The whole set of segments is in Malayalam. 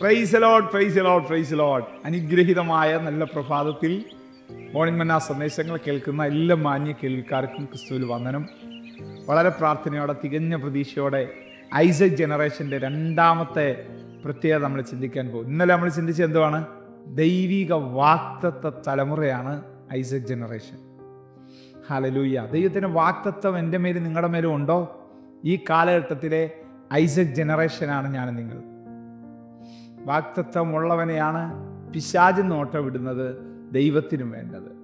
Praise lord praise lord praise lord അനുഗ്രഹീതമായ നല്ല പ്രഭാതത്തിൽ മോർണിംഗ് മന്ന സന്ദേശങ്ങൾ കേൾക്കുന്ന എല്ലാ മാന്യ കേൾവിക്കാർക്കും ക്രിസ്തുവിൽ വന്ദനം. വളരെ പ്രാർത്ഥനയോടെ തികഞ്ഞ പ്രതീക്ഷയോടെ ഐസക് ജനറേഷന്റെ രണ്ടാമത്തെ പ്രത്യേകത നമ്മൾ ചിന്തിക്കാൻ പോകും ഇന്നലെ നമ്മൾ ചിന്തിച്ചത് എന്തുവാണ്? ദൈവിക വാക്തത്വ തലമുറയാണ് ഐസക് ജനറേഷൻ. ഹലലൂയ്യ ദൈവത്തിന്റെ വാക്തത്വം എന്റെ മേലും നിങ്ങളുടെ മേലും ഉണ്ടോ? ഈ കാലഘട്ടത്തിലെ ഐസക് ജനറേഷനാണ് ഞാൻ നിങ്ങൾ വാക്തത്വമുള്ളവനെയാണ് പിശാച് നോട്ടം വിടുന്നത് ദൈവത്തിനും വേണ്ടത്.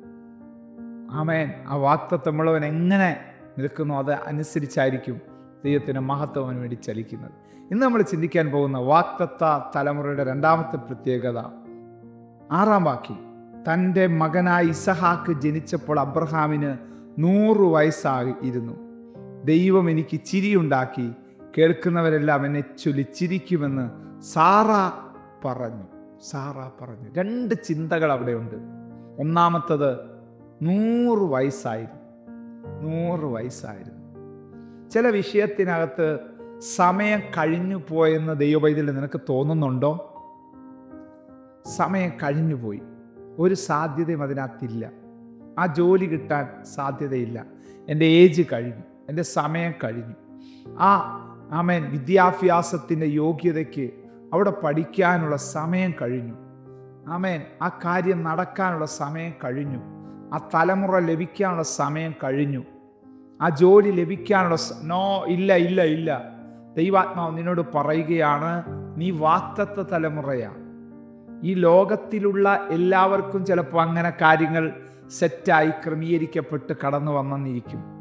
ആമേൻ. ആ വാക്തത്വമുള്ളവൻ എങ്ങനെ നിൽക്കുന്നു അത് അനുസരിച്ചായിരിക്കും ദൈവത്തിന്റെ മഹത്വം അവന് വേണ്ടി ചലിക്കുന്നത്. ഇന്ന് നമ്മൾ ചിന്തിക്കാൻ പോകുന്ന വാക്തത്വ തലമുറയുടെ രണ്ടാമത്തെ പ്രത്യേകത. ആറാം വാക്യം. തന്റെ മകനായ ഇസഹാക്ക് ജനിച്ചപ്പോൾ അബ്രഹാമിന് നൂറ് വയസ്സായി ഇരുന്നു. ദൈവം എനിക്ക് ചിരിയുണ്ടാക്കി. കേൾക്കുന്നവരെല്ലാം എന്നെ ചൊല്ലി ചിരിക്കുമെന്ന് സാറ പറഞ്ഞു. സാറ പറഞ്ഞു. രണ്ട് ചിന്തകൾ അവിടെയുണ്ട് ഒന്നാമത്തത് നൂറ് വയസ്സായിരുന്നു. നൂറ് വയസ്സായിരുന്നു. ചില വിഷയത്തിനകത്ത് സമയം കഴിഞ്ഞു പോയെന്ന് ദൈവവൈദ്യം നിനക്ക് തോന്നുന്നുണ്ടോ? സമയം കഴിഞ്ഞു പോയി. ഒരു സാധ്യതയും അതിനകത്തില്ല. ആ ജോലി കിട്ടാൻ സാധ്യതയില്ല. എന്റെ ഏജ് കഴിഞ്ഞു. എന്റെ സമയം കഴിഞ്ഞു. ആ ആമേൻ വിദ്യാഭ്യാസത്തിന്റെ യോഗ്യതയ്ക്ക് അവിടെ പഠിക്കാനുള്ള സമയം കഴിഞ്ഞു. ആമേൻ. ആ കാര്യം നടക്കാനുള്ള സമയം കഴിഞ്ഞു. ആ തലമുറ ലഭിക്കാനുള്ള സമയം കഴിഞ്ഞു. ആ ജോലി ലഭിക്കാനുള്ള നോ ഇല്ല ഇല്ല ഇല്ല. ദൈവാത്മാവ് നിന്നോട് പറയുകയാണ് നീ വാക്തത്വ തലമുറയാണ് ഈ ലോകത്തിലുള്ള എല്ലാവർക്കും ചിലപ്പോൾ അങ്ങനെ കാര്യങ്ങൾ സെറ്റായി ക്രമീകരിക്കപ്പെട്ട് കടന്നു വന്നെന്നിരിക്കും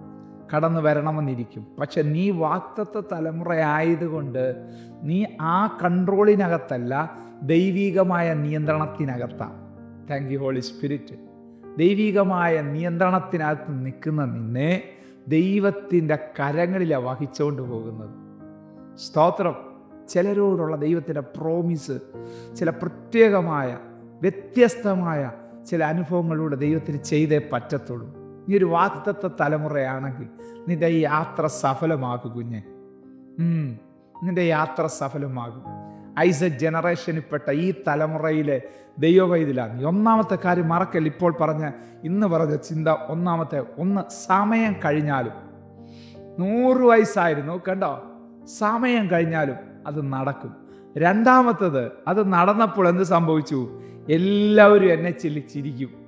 കടന്നു വരണമെന്നിരിക്കും. പക്ഷെ നീ വാക്തത്വ തലമുറയായതുകൊണ്ട് നീ ആ കൺട്രോളിനകത്തല്ല ദൈവീകമായ നിയന്ത്രണത്തിനകത്താണ് താങ്ക് യു ഹോളി സ്പിരിറ്റ് ദൈവികമായ നിയന്ത്രണത്തിനകത്ത് നിൽക്കുന്ന നിന്നെ ദൈവത്തിന്റെ കരങ്ങളിലാണ് വഹിച്ചുകൊണ്ട് പോകുന്നത്. സ്തോത്രം. ചിലരോടുള്ള ദൈവത്തിന്റെ പ്രോമിസ് ചില പ്രത്യേകമായ വ്യത്യസ്തമായ ചില അനുഭവങ്ങളിലൂടെ ദൈവത്തിന് ചെയ്തേ പറ്റത്തുള്ളൂ. നീ ഒരു വാക്തത്വ തലമുറയാണെങ്കിൽ നിന്റെ ഈ യാത്ര സഫലമാകും കുഞ്ഞെ. നിന്റെ യാത്ര സഫലമാകും. ഐസ ജനറേഷനിൽപ്പെട്ട ഈ തലമുറയിലെ ദൈവവൈതിലാണ് ഒന്നാമത്തെ കാര്യം മറക്കൽ ഇപ്പോൾ പറഞ്ഞ ഇന്ന് പറഞ്ഞ ചിന്ത ഒന്നാമത്തെ ഒന്ന് സമയം കഴിഞ്ഞാലും. നൂറ് വയസ്സായിരുന്നു കണ്ടോ? സമയം കഴിഞ്ഞാലും അത് നടക്കും. രണ്ടാമത്തത് അത് നടന്നപ്പോൾ എന്ത് സംഭവിച്ചു? എല്ലാവരും എന്നെ ചൊല്ലി ചിരിക്കും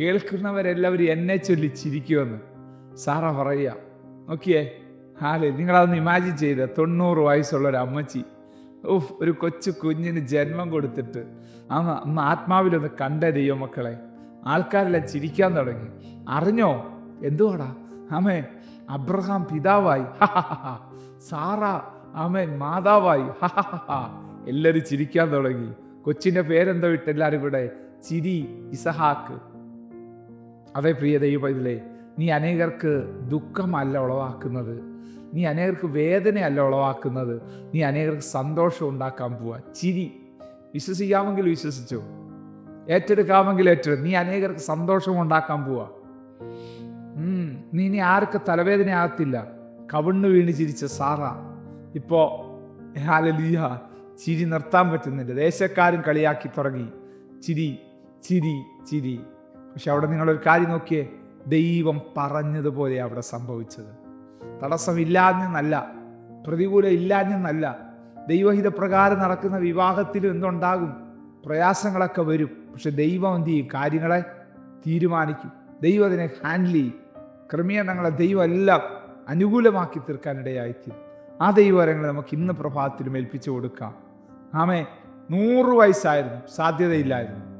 കേൾക്കുന്നവരെല്ലാവരും എന്നെ ചൊല്ലി ചിരിക്കുമെന്ന് സാറ പറയുക. നോക്കിയേ ഹാലെ നിങ്ങളതൊന്ന് ഇമാജിൻ ചെയ്ത്. തൊണ്ണൂറ് വയസ്സുള്ള ഒരു അമ്മച്ചി. ഉഫ് ഒരു കൊച്ചു കുഞ്ഞിന് ജന്മം കൊടുത്തിട്ട് അന്ന് അന്ന് ആത്മാവിലൊന്ന് കണ്ട ദൈവമക്കളെ ആൾക്കാരെല്ലാം ചിരിക്കാൻ തുടങ്ങി. അറിഞ്ഞോ? എന്തുവാടാ? ആമേ അബ്രഹാം പിതാവായി. സാറ ആമേൻ മാതാവായി. എല്ലാവരും ചിരിക്കാൻ തുടങ്ങി. കൊച്ചിന്റെ പേരെന്തോ ഇട്ട് എല്ലാവരും കൂടെ ചിരി ഇസഹാക്ക്. അതെ പ്രിയ ദൈവത്തിലെ നീ അനേകർക്ക് ദുഃഖമല്ല ഉളവാക്കുന്നത്. നീ അനേകർക്ക് വേദനയല്ല ഉളവാക്കുന്നത്. നീ അനേകർക്ക് സന്തോഷം ഉണ്ടാക്കാൻ പോവാ. ചിരി. വിശ്വസിക്കാമെങ്കിൽ വിശ്വസിച്ചു. ഏറ്റെടുക്കാമെങ്കിൽ ഏറ്റെടുക്കും. നീ അനേകർക്ക് സന്തോഷം ഉണ്ടാക്കാൻ പോവാ. നീ ഇനി ആർക്ക് തലവേദന ആകത്തില്ല. കവിണ്ണു വീണ് ചിരിച്ച സാറ. ഇപ്പോ ഹാലലിയ ചിരി നിർത്താൻ പറ്റുന്നില്ല ദേശക്കാരും കളിയാക്കി തുടങ്ങി. ചിരി ചിരി ചിരി. പക്ഷെ അവിടെ നിങ്ങളൊരു കാര്യം നോക്കിയേ ദൈവം പറഞ്ഞതുപോലെ അവിടെ സംഭവിച്ചത്. തടസ്സമില്ലാഞ്ഞെന്നല്ല പ്രതികൂലം ഇല്ലാഞ്ഞെന്നല്ല ദൈവഹിതപ്രകാരം നടക്കുന്ന വിവാഹത്തിലും എന്തുണ്ടാകും? പ്രയാസങ്ങളൊക്കെ വരും. പക്ഷെ ദൈവം എന്ത് ചെയ്യും? കാര്യങ്ങളെ തീരുമാനിക്കും. ദൈവം അതിനെ ഹാൻഡിൽ ചെയ്യും. ക്രമീകരണങ്ങളെ ദൈവം എല്ലാം അനുകൂലമാക്കി തീർക്കാനിടയായിത്തീരും. ആ ദൈവവരങ്ങൾ നമുക്ക് ഇന്ന് പ്രഭാതത്തിലും ഏൽപ്പിച്ചു കൊടുക്കാം. ആമേ നൂറ് വയസ്സായിരുന്നു. സാധ്യതയില്ലായിരുന്നു.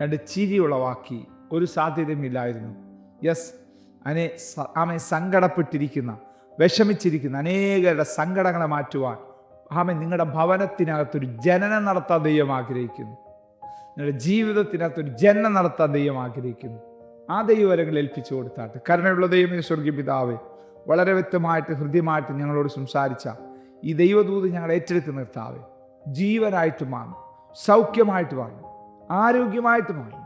രണ്ട് ചിരി ഉളവാക്കി ഒരു സാധ്യതയുമില്ലായിരുന്നു. യെസ് അനെ ആമെ സങ്കടപ്പെട്ടിരിക്കുന്ന വിഷമിച്ചിരിക്കുന്ന അനേകരുടെ സങ്കടങ്ങളെ മാറ്റുവാൻ ആമെ നിങ്ങളുടെ ഭവനത്തിനകത്തൊരു ജനനം നടത്താൻ ദൈവം ആഗ്രഹിക്കുന്നു. നിങ്ങളുടെ ജീവിതത്തിനകത്തൊരു ജനനം നടത്താൻ ദൈവം ആഗ്രഹിക്കുന്നു. ആ ദൈവവരങ്ങൾ ഏൽപ്പിച്ചു കൊടുത്താട്ട്. കരുണയുള്ള ദൈവമേ സ്വർഗീയ പിതാവേ വളരെ വ്യക്തമായിട്ട് ഹൃദ്യമായിട്ട് ഞങ്ങളോട് സംസാരിച്ച ഈ ദൈവദൂത് ഞങ്ങൾ ഏറ്റെടുത്ത് നിർത്താവേ. ജീവനായിട്ട് മാറും സൗഖ്യമായിട്ട് മാറും ആരോഗ്യമായിട്ട് മാറും